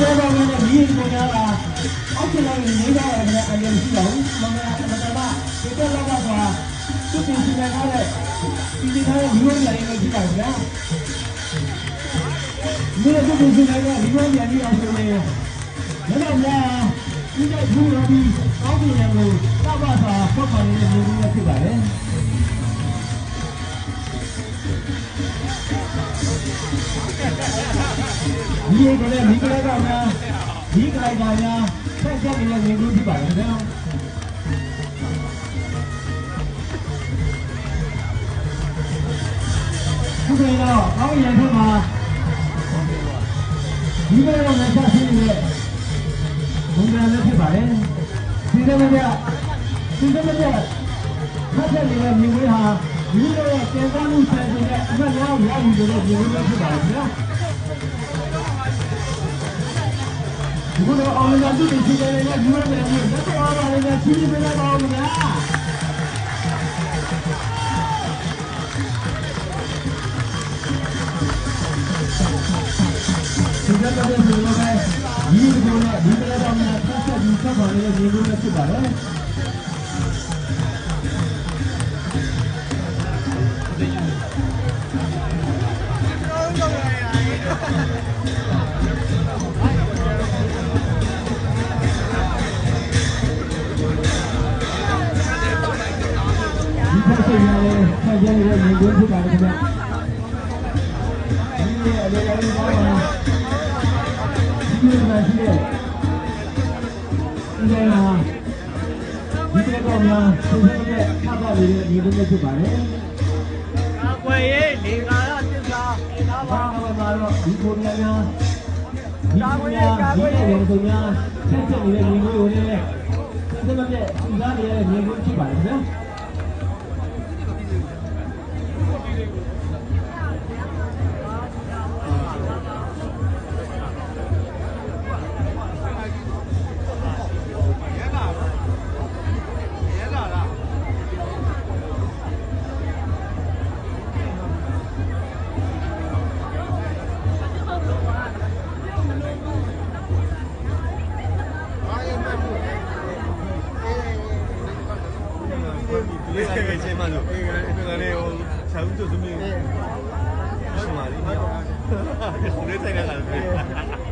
ဒီကိုရတာအောက်ကျလိုက်နေကြရတယ်ခင်ဗျအရင်ရှိတော့မမမမဒီတော့လောက်ကဆိုတာသူပြင်စီနေတာလေဒီဒီထားတဲ့ဒီလိုလည်းနေကြည့်ပါဗျာဒီလိုသူပြင်စီနေတာဒီလိုပြန်ပြီးအောင်ဆိုနေလည်းတော့များဒီကဘူးရပြီးအောက်ကျရင်ကိုတောက်ပါစာဖောက်ပါနေတဲ့လူတွေဖြစ်ပါတယ် ဒီကလည်းမိကလေးကများဒီကလေးကများဆက်ဆက်နေတဲ့နေလို့ဖြစ်ပါတယ်နော်ခုကတော့အောင်းရံထက်မှာဒီဘက်ကတော့လက်ဆက်ရှိနေတဲ့ဘုံကလည်းဖြစ်ပါတယ်ဒီကနေ့ကဒီကနေ့ကဖတ်တဲ့နေတဲ့မြေဝေးဟာဒီလိုရဲ့ကျေစားမှုဆက်နေတဲ့အမှတ်များရယူတဲ့မြေဝေးပဲဖြစ်ပါတယ် ခင်ဗျာဒီလိုအောင်ရတဲ့ဒီစီကလေးကယူရတယ်ဒီလက်တော်ပါလေချီးပေးလိုက်ပါဦးဗျာဒီကနေ့ဆိုတော့ဒီလိုနဲ့ဒီကလေးတော့များဆက်ဆက်ဒီဆက်ပါလေဒီလိုနဲ့ဖြစ်ပါလေဒီ ဖက်စိတ်နဲ့ဆက်ရနေတဲ့ညီကိုဖြစ်ပါတယ်ခင်ဗျဒီနေ့အလေးလေးပါပါဒီလိုမှရှိတယ်ဒီနေ့မှာဒီကတော့များသူတို့ရဲ့ခါပါလေးညီကိုဖြစ်ပါတယ်အကွယ်ရေးလေကာရတစ္ဆာအေနာဘာပါမှမပါတော့ဒီကိုများများဒီကိုများဒီလိုဆိုများဆက်ဆက်နေတဲ့ညီကိုတွေနဲ့ဆက်မပြတ်ဒီကားတွေရဲ့ညီကိုဖြစ်ပါတယ်ခင်ဗျ လေး ဆိုင်ကချင်းမလို့အေးကလည်းကလည်းဟိုဆာဦးတို့